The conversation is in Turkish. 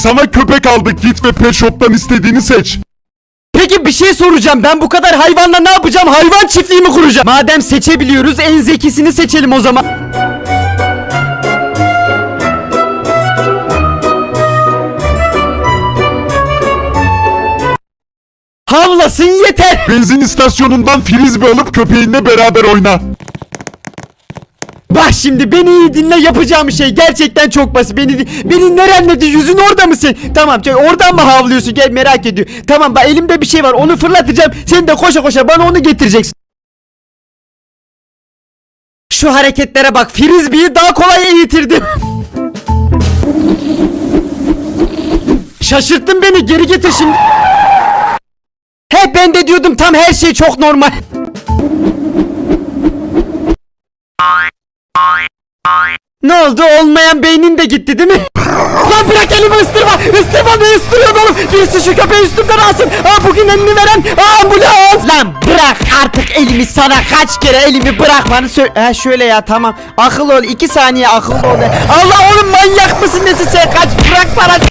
Sana köpek aldık git ve pet shop'tan istediğini seç. Peki bir şey soracağım. Ben bu kadar hayvanla ne yapacağım? Hayvan çiftliği mi kuracağım? Madem seçebiliyoruz en zekisini seçelim o zaman. Havlasın yeter. Benzin istasyonundan frisbee alıp köpeğinle beraber oyna. Bak şimdi beni iyi dinle yapacağım şey gerçekten çok basit. Beni beni nerenledi? Yüzün orada mısın? Tamam şey, oradan mı havlıyorsun? Gel merak ediyor. Tamam bak elimde bir şey var. Onu fırlatacağım. Sen de koşa koşa bana onu getireceksin. Şu hareketlere bak. Frisbee'yi daha kolay eğitirdim. Şaşırttın beni. Geri getir şimdi. He ben de diyordum tam her şey çok normal. Ne oldu? Olmayan beynin de gitti değil mi? Lan bırak elimi ısırma! Isırma ne ısırıyorsun oğlum? Birisi şu köpeği üstümden alsın! Aa bugün elini veren aa, ambulans! Lan bırak artık elimi sana kaç kere elimi bırakmanı söyle... Ha şöyle ya tamam. Akıl ol iki saniye akıl ol. Allah oğlum manyak mısın nesin sen kaç bırak bana